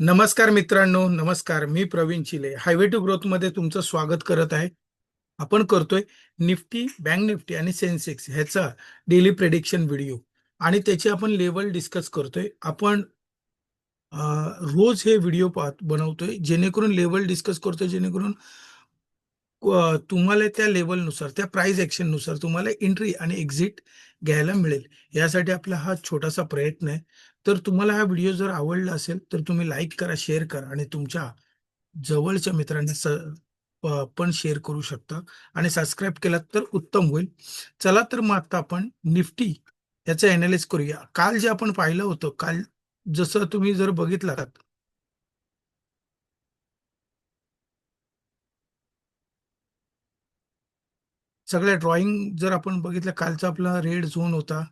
नमस्कार मित्रांनो नमस्कार. मी प्रवीण चिले. हायवे टू ग्रोथमध्ये तुमचं स्वागत करत आहे. आपण करतोय निफ्टी बँक निफ्टी आणि सेन्सेक्स ह्याचा डेली प्रेडिक्शन व्हिडिओ आणि त्याची आपण लेवल डिस्कस करतोय. आपण रोज हे व्हिडिओ पाहत बनवतोय जेणेकरून लेवल डिस्कस करतोय जेणेकरून तुम्हाला त्या लेवलनुसार त्या प्राइस ॲक्शननुसार तुम्हाला एंट्री आणि एक्झिट घ्यायला मिळेल. यासाठी आपला हा छोटासा प्रयत्न आहे. तर तुम्हाला हा व्हिडिओ जर आवडला असेल तर तुम्ही लाईक करा शेअर करा आणि तुमच्या जवळच्या मित्रांना पण शेअर करू शकता आणि सबस्क्राईब केला तर उत्तम होईल. चला तर मग आता आपण निफ्टी याचं अनालिस करूया. काल जे आपण पाहिलं होतं काल जसं तुम्ही जर बघितलात सगळ्या ड्रॉइंग जर आपण बघितलं कालचा आपला रेड झोन होता.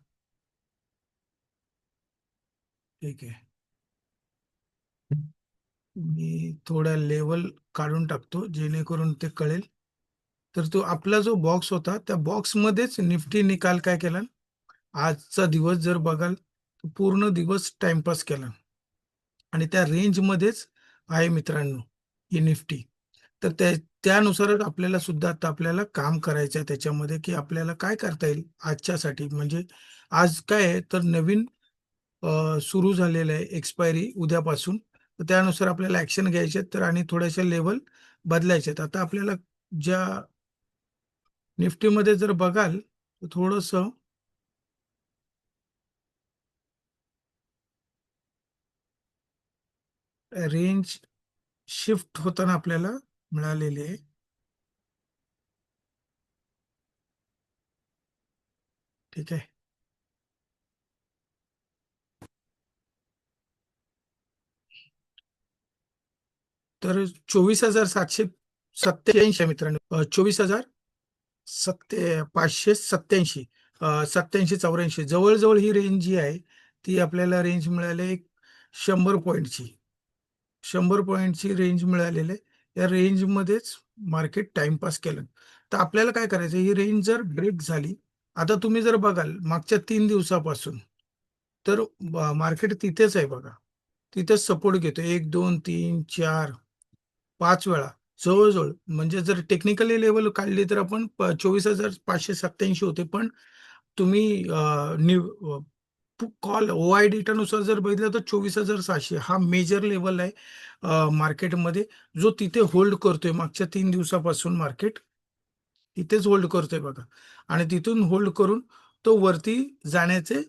ठीक आहे. मी थोड्या लेवल काढून टाकतो जेणेकरून ते कळेल. तर तो आपला जो बॉक्स होता त्या बॉक्समध्येच निफ्टी निकाल काय केला? आजचा दिवस जर बघाल तर पूर्ण दिवस टाइमपास केला. आणि त्या रेंजमध्येच आहे मित्रांनो ही निफ्टी. तर त्या त्यानुसारच आपल्याला सुद्धा आता आपल्याला काम करायचं आहे त्याच्यामध्ये की आपल्याला काय करता येईल आजच्यासाठी? म्हणजे आज काय आहे? तर नवीन सुरू झालेलं आहे एक्सपायरी उद्यापासून. तर त्यानुसार आपल्याला ऍक्शन घ्यायचे आहेत तर आणि थोड्याशा लेवल बदलायचे आहेत. आता आपल्याला ज्या निफ्टीमध्ये जर बघाल तर थोडस रेंज शिफ्ट होताना आपल्याला मिळालेली आहे. ठीक आहे. तर चोवीस हजार सातशे सत्त्याऐंशी आहे मित्रांनो. चोवीस हजार सत्ते पाचशे सत्याऐंशी सत्याऐंशी चौऱ्याऐंशी. जवळजवळ ही रेंज जी आहे ती आपल्याला रेंज मिळाली एक शंभर पॉईंटची शंभर पॉईंटची रेंज मिळालेली आहे. या रेंजमध्येच मार्केट टाइमपास केलं. तर आपल्याला काय करायचं ही रेंज जर ब्रेक झाली आता तुम्ही जर बघाल मागच्या तीन दिवसापासून तर मार्केट तिथेच आहे बघा. तिथेच सपोर्ट घेतो एक दोन तीन चार पाच वेळा जवळजवळ. म्हणजे जर टेक्निकली लेवल काढली तर आपण चोवीस हजार पाचशे सत्याऐंशी होते. पण तुम्ही कॉल ओ आय डेटानुसार जर बघितलं तर चोवीस हजार सहाशे. हा मेजर लेवल आहे मार्केटमध्ये जो तिथे होल्ड करतोय मागच्या तीन दिवसापासून मार्केट तिथेच होल्ड करतोय बघा. आणि तिथून होल्ड करून तो वरती जाण्याचे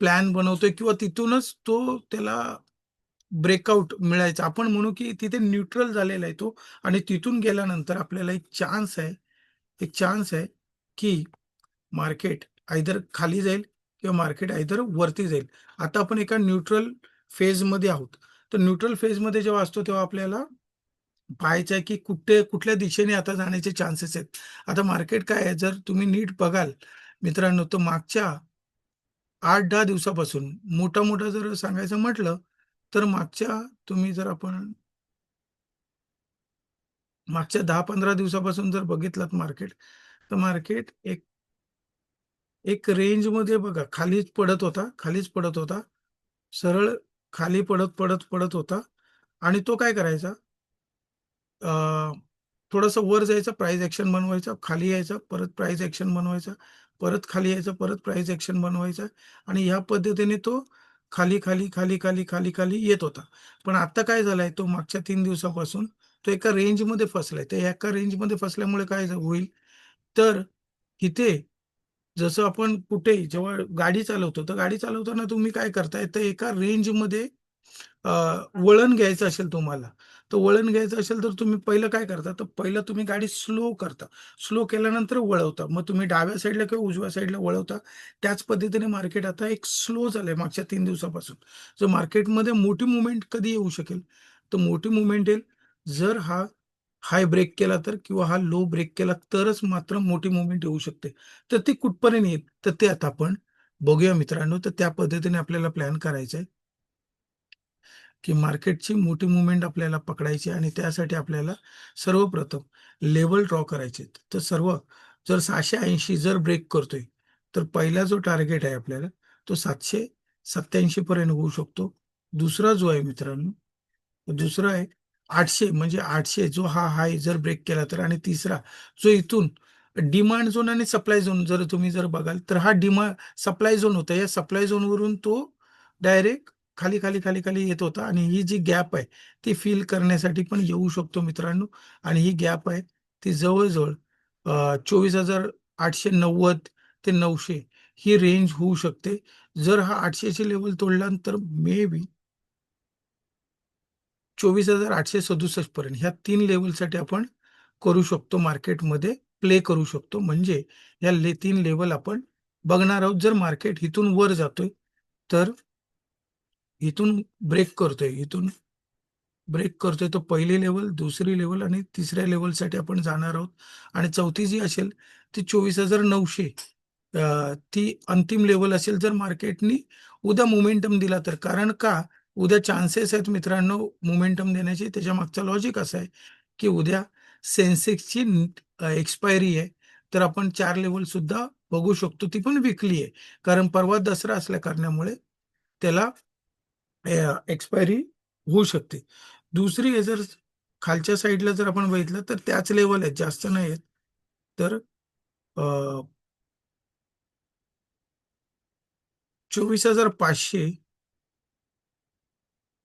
प्लॅन बनवतोय किंवा तिथूनच तो त्याला ब्रेकआउट मिळायचा. आपण म्हणू की तिथे न्यूट्रल झालेला आहे तो आणि तिथून गेल्यानंतर आपल्याला एक चान्स आहे एक चान्स आहे की मार्केट आयदर खाली जाईल किंवा मार्केट आयदर वरती जाईल. आता आपण एका न्यूट्रल फेजमध्ये आहोत. तर न्यूट्रल फेजमध्ये जेव्हा असतो तेव्हा आपल्याला पाहायचं आहे की कुठे कुठल्या दिशेने आता जाण्याचे चान्सेस आहेत. आता मार्केट काय आहे? जर तुम्ही नीट बघाल मित्रांनो तर मागच्या आठ दहा दिवसापासून मोठा मोठा जर सांगायचं म्हटलं तर मागच्या तुम्ही जर आपण मागच्या दहा पंधरा दिवसापासून जर बघितलात मार्केट तर मार्केट एक एक रेंजमध्ये बघा खालीच पडत होता खालीच पडत होता. सरळ खाली पडत पडत पडत होता. आणि तो काय करायचा? थोडस वर जायचं प्राइस ऍक्शन बनवायचा खाली यायचा परत प्राइस ऍक्शन बनवायचा परत खाली यायचा परत प्राइस ऍक्शन बनवायचा. आणि ह्या पद्धतीने तो खाली खाली खाली खाली खाली खाली येत होता. पण आता काय झालंय तो मागच्या तीन दिवसापासून तो एका रेंजमध्ये फसलाय. तर एका रेंजमध्ये फसल्यामुळे काय होईल? तर इथे जसं आपण कुठे जेव्हा गाडी चालवतो तर गाडी चालवताना तुम्ही काय करताय? तर एका रेंजमध्ये वळण घ्यायचं असेल तुम्हाला तर वळण घ्यायचं असेल तर तुम्ही पहिलं काय करता? तर पहिलं तुम्ही गाडी स्लो करता. स्लो केल्यानंतर वळवता. मग तुम्ही डाव्या साईडला किंवा उजव्या साईडला वळवता. त्याच पद्धतीने मार्केट आता एक स्लो झालंय मागच्या तीन दिवसापासून. जर मार्केटमध्ये मोठी मुवमेंट कधी येऊ शकेल? तर मोठी मुवमेंट येईल. जर हा हाय ब्रेक केला तर किंवा हा लो ब्रेक केला तरच मात्र मोठी मुवमेंट येऊ शकते. तर ती कुठपर्यंत येईल? तर ते आता आपण बघूया मित्रांनो. तर त्या पद्धतीने आपल्याला प्लॅन करायचं आहे. की मार्केटची मोठी मुवमेंट आपल्याला पकडायची आणि त्यासाठी आपल्याला सर्वप्रथम लेवल ड्रॉ करायचे तर सर्व जर सहाशे ऐंशी जर ब्रेक करतोय तर पहिला जो टार्गेट आहे आपल्याला तो सातशे सत्याऐंशी पर्यंत होऊ शकतो. दुसरा जो आहे मित्रांनो दुसरा आहे आठशे म्हणजे आठशे जो हा हाय जर ब्रेक केला तर आणि तिसरा जो इथून डिमांड झोन आणि सप्लाय झोन जर तुम्ही जर बघाल तर हा डिमांड सप्लाय झोन होता. या सप्लाय झोनवरून तो डायरेक्ट खाली खाली खाली खाली येत होता आणि ही जी गॅप आहे ती फील करण्यासाठी पण येऊ शकतो मित्रांनो. आणि ही गॅप आहे ती जवळजवळ चोवीस हजार आठशे नव्वद ते नऊशे ही रेंज होऊ शकते. जर हा आठशेचे लेवल तोडला तर मे बी चोवीस हजार आठशे सदुसष्ट पर्यंत ह्या तीन लेवलसाठी आपण करू शकतो मार्केटमध्ये प्ले करू शकतो. म्हणजे या ले तीन लेवल आपण बघणार आहोत. जर मार्केट इथून वर जातोय तर इथून ब्रेक करतोय इथून ब्रेक करतोय. तो पहिली लेवल दुसरी लेवल आणि तिसऱ्या लेवलसाठी आपण जाणार आहोत. आणि चौथी जी असेल ती चोवीस हजार नऊशे ती अंतिम लेवल असेल जर मार्केटनी उद्या मोमेंटम दिला तर. कारण का? उद्या चान्सेस आहेत मित्रांनो मोमेंटम देण्याचे. त्याच्या मागचा लॉजिक असा आहे की उद्या सेन्सेक्सची एक्सपायरी आहे. तर आपण चार लेवल सुद्धा बघू शकतो. ती पण विकली आहे. कारण परवा दसरा असल्या कारणामुळे त्याला एक्सपायरी होऊ शकते. दुसरी जर खालच्या साईडला जर आपण बघितलं तर त्याच लेवल आहेत जास्त नाही आहेत. तर चोवीस हजार पाचशे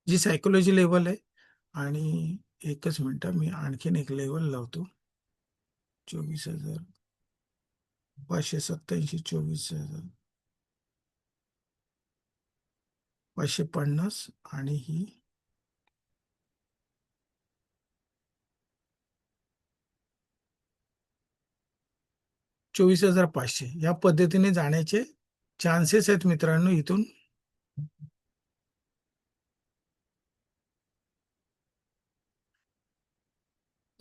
जी सायकोलॉजी लेवल आहे आणि एकच मिनटं मी आणखीन एक लेवल लावतो. चोवीस हजार पाचशे सत्याऐंशी चोवीस हजार पाचशे पन्नास आणि ही चोवीस हजार पाचशे. या पद्धतीने जाण्याचे चान्सेस आहेत मित्रांनो इथून.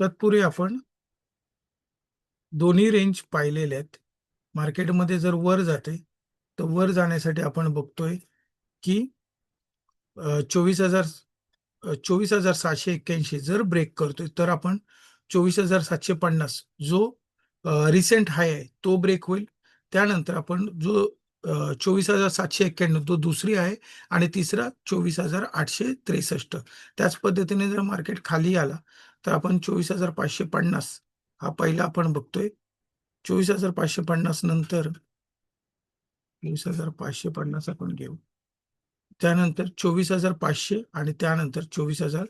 तत्पूर्वी आपण दोन्ही रेंज पाहिलेले आहेत. मार्केटमध्ये जर वर जाते तर वर जाण्यासाठी आपण बघतोय की चोवीस हजार चोवीस हजार सातशे एक्क्याऐंशी जर ब्रेक करतोय तर आपण चोवीस हजार सातशे पन्नास जो रिसेंट हाय आहे तो ब्रेक होईल. त्यानंतर आपण जो चोवीस हजार सातशे एक्क्याण्णव तो दुसरी आहे आणि तिसरा चोवीस हजार आठशे त्रेसष्ट. त्याच पद्धतीने जर मार्केट खाली आला तर आपण चोवीस हजार पाचशे पन्नास हा पहिला आपण बघतोय. चोवीस हजार पाचशे पन्नास नंतर चोवीस हजार पाचशे पन्नास आपण घेऊ. त्यानंतर चोवीस हजार पाचशे आणि त्यानंतर चोवीस हजार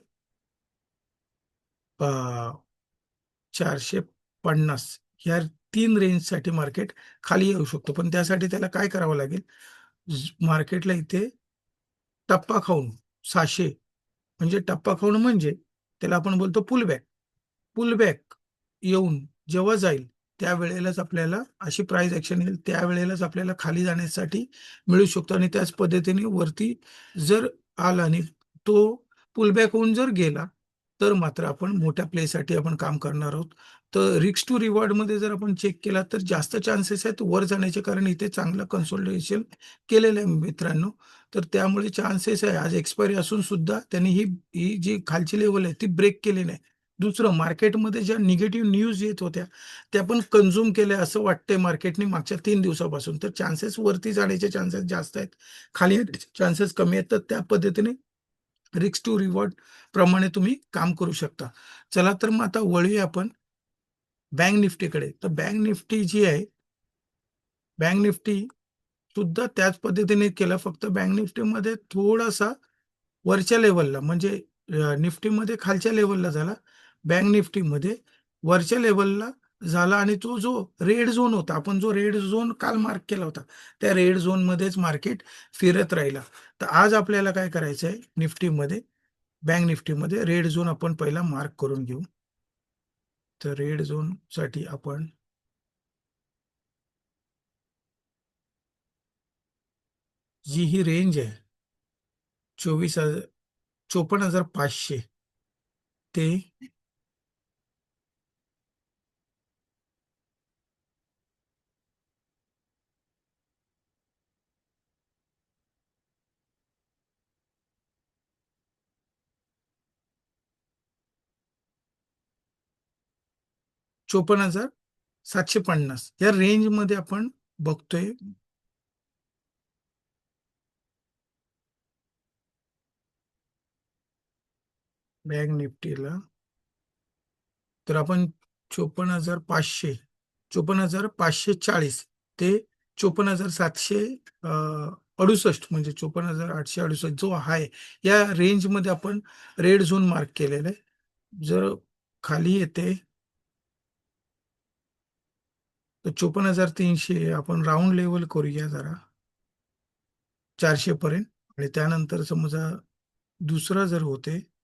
चारशे पन्नास. ह्या तीन रेंजसाठी मार्केट खाली येऊ शकतो. पण त्यासाठी त्याला काय करावं लागेल? मार्केटला इथे टप्पा खाऊन सहाशे. म्हणजे टप्पा खाऊन म्हणजे त्याला आपण बोलतो पुलबॅक पुलबॅक येऊन जेव्हा जाईल त्यावेळेलाच आपल्याला अशी प्राइस ऍक्शन येईल त्यावेळेलाच आपल्याला खाली जाण्यासाठी मिळू शकतो. आणि त्याच पद्धतीने वरती जर आला आणि तो पुलबॅक होऊन जर गेला तर मात्र आपण मोठ्या प्लेसाठी आपण काम करणार आहोत. तर रिक्स टू रिवॉर्डमध्ये जर आपण चेक केला तर जास्त चान्सेस आहेत वर जाण्याचे कारण इथे चांगलं कन्सोल्टेशन केलेलं आहे मित्रांनो. तर त्यामुळे चान्सेस आहे आज एक्सपायरी असून सुद्धा त्यांनी ही ही जी खालची लेवल आहे ती ब्रेक केली नाही. दुसरं मार्केटमध्ये ज्या निगेटिव्ह न्यूज येत होत्या त्या पण कन्झ्युम केल्या असं वाटतंय मार्केटने मागच्या तीन दिवसापासून. तर चान्सेस वरती जाण्याचे चान्सेस जास्त आहेत. खाली चान्सेस कमी आहेत. तर त्या पद्धतीने रिक्स टू रिवॉर्ड प्रमाणे तुम्ही काम करू शकता. चला तर मग आता वळूया आपण बँक निफ्टीकडे तर बँक निफ्टी जी आहे बँक निफ्टी सुद्धा त्याच पद्धतीने केलं. फक्त बँक निफ्टीमध्ये थोडासा वरच्या लेवलला म्हणजे निफ्टीमध्ये खालच्या लेवलला झाला. बँक निफ्टीमध्ये वरच्या लेवलला झाला आणि तो जो रेड झोन होता आपण जो रेड झोन काल मार्क केला होता त्या रेड झोनमध्येच मार्केट फिरत राहिला. तर आज आपल्याला काय करायचं आहे निफ्टीमध्ये बँक निफ्टीमध्ये रेड झोन आपण पहिला मार्क करून घेऊ. तर रेड झोनसाठी आपण जी ही रेंज आहे चोवीस हजार चोपन्न हजार पाचशे. ते चोपन्न हजार सातशे पन्नास. या रेंजमध्ये आपण बघतोय बँक निफ्टीला तर आपण चोपन्न हजार पाचशे चोपन्न हजार पाचशे चाळीस ते चोपन्न हजार सातशे अडुसष्ट म्हणजे चोपन्न हजार आठशे अडुसष्ट जो आहे या रेंजमध्ये आपण रेड झोन मार्क केलेला आहे. जर खाली येते तर चोपन्न हजार तीनशे आपण राऊंड लेवल करूया जरा. चारशे पर्यंत आणि त्यानंतर समजा दुसरा जर होते तर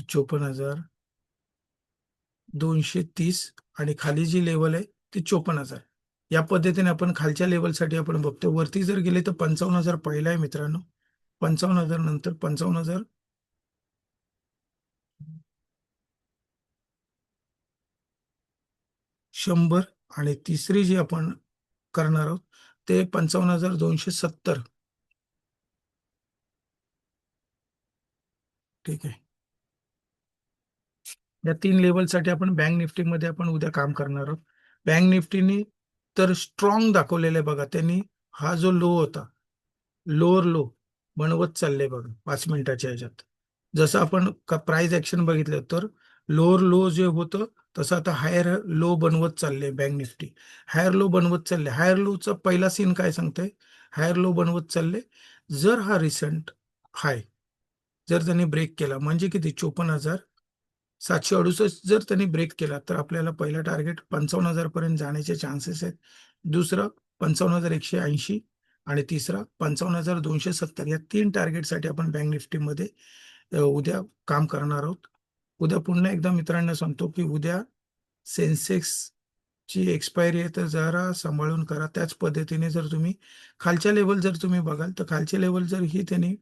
चोपन्न हजार दोनशे तीस आणि खाली जी लेवल आहे ती चोपन्न हजार. या पद्धतीने आपण खालच्या लेवलसाठी आपण बघतो. वरती जर गेले तर पंचावन्न हजार पहिला आहे मित्रांनो. पंचावन्न हजार नंतर पंचावन्न हजार. शंभर आणि तिसरी जी आपण करणार आहोत ते पंचावन्न हजार दोनशे सत्तर. ठीक आहे. या तीन लेवलसाठी आपण बँक निफ्टीमध्ये आपण उद्या काम करणार आहोत. बँक निफ्टीने तर स्ट्रॉंग दाखवलेलं आहे बघा त्यांनी हा जो लो होता लोअर लो बनवत चालले बघा पाच मिनिटाच्या ह्याच्यात. जसं आपण प्राइस ऍक्शन बघितलं तर लोअर लो जे होतं तसं आता हायर लो बनवत चालले बँक निफ्टी हायर लो बनवत चालले. हायर लोचा पहिला सीन काय सांगतंय? हायर लो बनवत चालले. जर हा रिसेंट हाय जर त्यांनी ब्रेक केला म्हणजे किती? चोपन्न हजार सातशे अडुसष्ट जर त्यांनी ब्रेक केला तर आपल्याला पहिला टार्गेट पंचावन्न हजार पर्यंत जाण्याचे चान्सेस आहेत. दुसरं पंचावन्न हजार एकशे ऐंशी आणि तिसरा पंचावन्न हजार दोनशे सत्तर. या तीन टार्गेटसाठी आपण बँक निफ्टीमध्ये उद्या काम करणार आहोत. उद्या पुन्हा एकदा मित्रांना सांगतो की उद्या सेन्सेक्स ची एक्सपायरी आहे तर जरा सांभाळून करा. त्याच पद्धतीने जर तुम्ही खालच्या लेवल जर तुम्ही बघाल तर खालच्या लेवल जर ही त्यांनी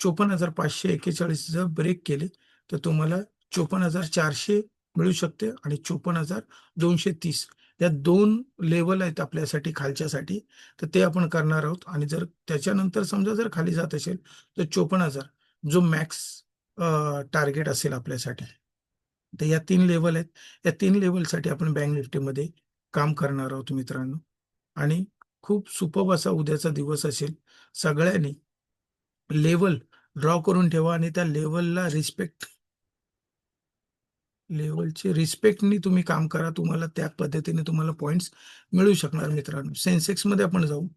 चोपन्न हजार पाचशे एक्केचाळीस जर ब्रेक केले तर तुम्हाला चोपन्न हजार चारशे मिळू शकते आणि चोपन्न हजार दोनशे तीस. या दोन लेवल आहेत आपल्यासाठी खालच्यासाठी. तर ते आपण करणार आहोत. आणि जर त्याच्यानंतर समजा जर खाली जात असेल तर चोपन्न हजार जो मॅक्स टार्गेट असेल आपल्यासाठी. तर या तीन लेवल आहेत. या तीन लेवलसाठी आपण बँक निफ्टीमध्ये काम करणार आहोत मित्रांनो. आणि खूप सुपब असा उद्याचा दिवस असेल. सगळ्यांनी लेवल ड्रॉ करून ठेवा आणि त्या लेवलला रिस्पेक्ट लेवलचे रिस्पेक्टनी तुम्ही काम करा तुम्हाला त्या पद्धतीने तुम्हाला पॉइंट्स मिळू शकणार मित्रांनो. सेन्सेक्समध्ये आपण जाऊ.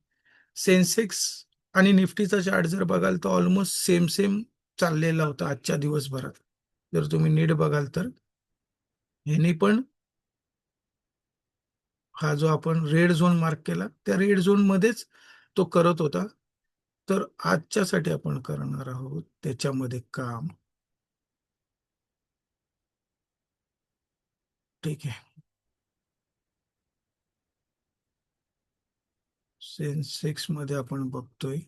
सेन्सेक्स आणि निफ्टीचा चार्ट जर बघाल तर ऑलमोस्ट सेम सेम चाललेला होता आजच्या दिवसभरात. जर तुम्ही नीट बघाल तर. ह्यानी पण हा जो आपण रेड झोन मार्क केला त्या रेड झोन मध्येच तो करत होता. तर आजच्यासाठी आपण करणार आहोत त्याच्यामध्ये काम. ठीक आहे. सेन्सेक्समध्ये आपण बघतोय.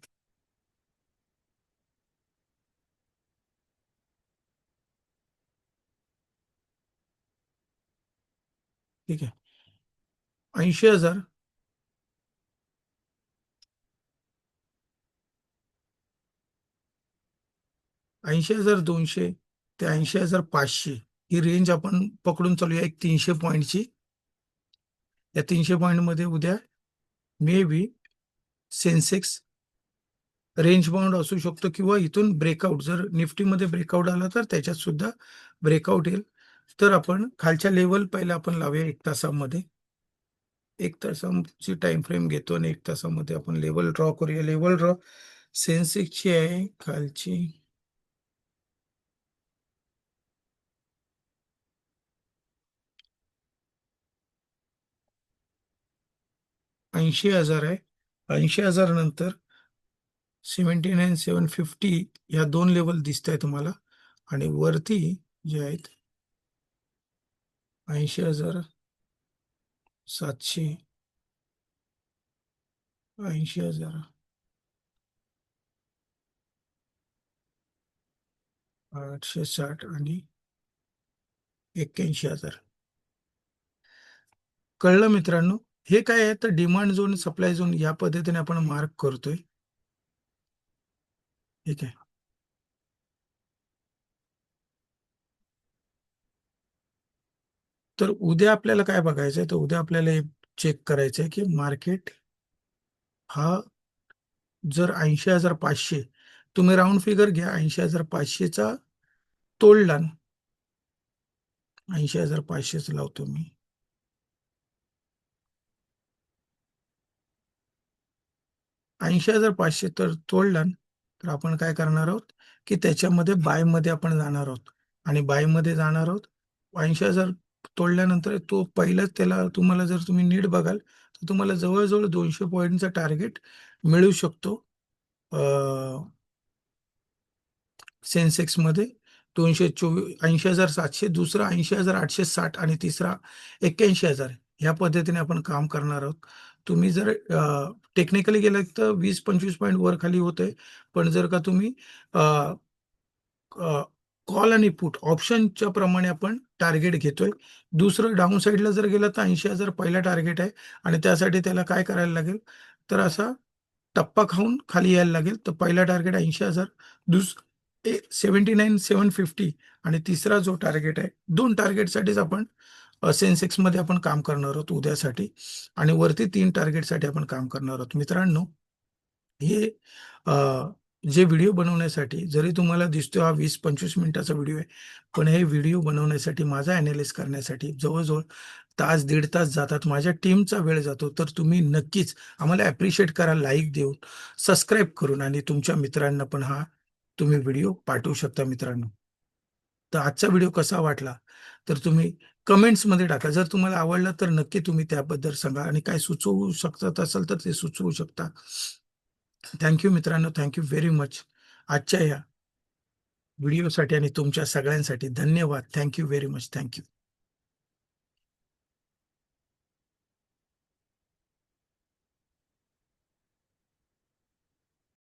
ठीक आहे. ऐंशी हजार. ऐंशी हजार दोनशे ते ऐंशी हजार पाचशे. ही रेंज आपण पकडून चालूया एक तीनशे पॉईंटची या तीनशे पॉईंटमध्ये उद्या maybe Sensex range bound असू शकतो किंवा इथून ब्रेकआउट जर निफ्टीमध्ये ब्रेकआउट आला तर त्याच्यात सुद्धा ब्रेकआउट येईल. तर आपण खालच्या लेवल पहिला आपण लावूया एक तासामध्ये. एक तासाची टाइम फ्रेम घेतो आणि एक तासामध्ये आपण लेवल ड्रॉ करूया. लेवल ड्रॉ सेन्सेक्सची आहे खालची. ऐंशी हजार आहे. ऐंशी हजार नंतर सेवन्टी नाईन सेवन फिफ्टी ह्या दोन लेवल दिसत आहे तुम्हाला. आणि वरती जे आहेत ऐंशी हजार सातशे ऐंशी हजार. आठशे साठ आणि एक्क्याऐंशी हजार. कळलं मित्रांनो? हे काय आहे? तर डिमांड झोन सप्लाय झोन या पद्धतीने आपण मार्क करतोय. ठीक आहे. तर उद्या आपल्याला काय बघायचंय? तर उद्या आपल्याला हे चेक करायचंय की मार्केट हा जर ऐंशी हजार पाचशे तुम्ही राऊंड फिगर घ्या. ऐंशी हजार पाचशेचा तोडला ऐंशी हजार पाचशेच लावतो मी. ऐंशी हजार पाचशे तर तोडला तर आपण काय करणार आहोत? की त्याच्यामध्ये बायमध्ये आपण जाणार आहोत. आणि बायमध्ये जाणार आहोत ऐंशी हजार तोडल्यानंतर तो पहिलाच त्याला तुम्हाला जर तुम्ही नीट बघाल तर तुम्हाला जवळजवळ दोनशे पॉईंटचा टार्गेट मिळू शकतो. सेन्सेक्समध्ये दोनशे चोवीस ऐंशी हजार सातशे दुसरा ऐंशी हजार आठशे साठ आणि तिसरा एक्क्याऐंशी हजार. ह्या पद्धतीने आपण काम करणार आहोत. तुम्ही जर टेक्निकली गेलात तर वीस पंचवीस पॉईंट वर खाली होते पण जर का तुम्ही कॉल आणि पुट ऑप्शनच्या प्रमाणे आपण टार्गेट घेतोय. दुसरं डाऊन साईडला जर गेलं तर ऐंशी हजार पहिला टार्गेट आहे आणि त्यासाठी त्याला काय करायला लागेल? तर असा टप्पा खाऊन खाली यायला लागेल. तर पहिला टार्गेट ऐंशी हजार दुस सेवन्टी नाईन सेवन फिफ्टी आणि तिसरा जो टार्गेट आहे दोन टार्गेटसाठीच आपण सेन्सेक्समध्ये आपण काम करणार आहोत उद्यासाठी आणि वरती तीन टार्गेटसाठी आपण काम करणार आहोत. मित्रांनो हे जे व्हिडिओ बनवण्यासाठी जरी तुम्हाला दिसतो हा वीस पंचवीस मिनिटाचा व्हिडिओ आहे पण हे व्हिडिओ बनवण्यासाठी माझा अनालिस करण्यासाठी जवळजवळ तास दीड तास जातात. माझ्या टीमचा वेळ जातो. तर तुम्ही नक्कीच आम्हाला ॲप्रिशिएट करा लाईक देऊन सबस्क्राईब करून आणि तुमच्या मित्रांना पण हा तुम्ही व्हिडिओ पाठवू शकता मित्रांनो. तर आजचा व्हिडिओ कसा वाटला? तर तुम्ही कमेंट्समध्ये टाका. जर तुम्हाला आवडला तर नक्की तुम्ही त्याबद्दल सांगा आणि काय सुचवू शकतात असेल तर ते सुचवू शकता. थँक्यू मित्रांनो. थँक्यू व्हेरी मच आजच्या या व्हिडिओसाठी आणि तुमच्या सगळ्यांसाठी धन्यवाद. Thank you very much thank you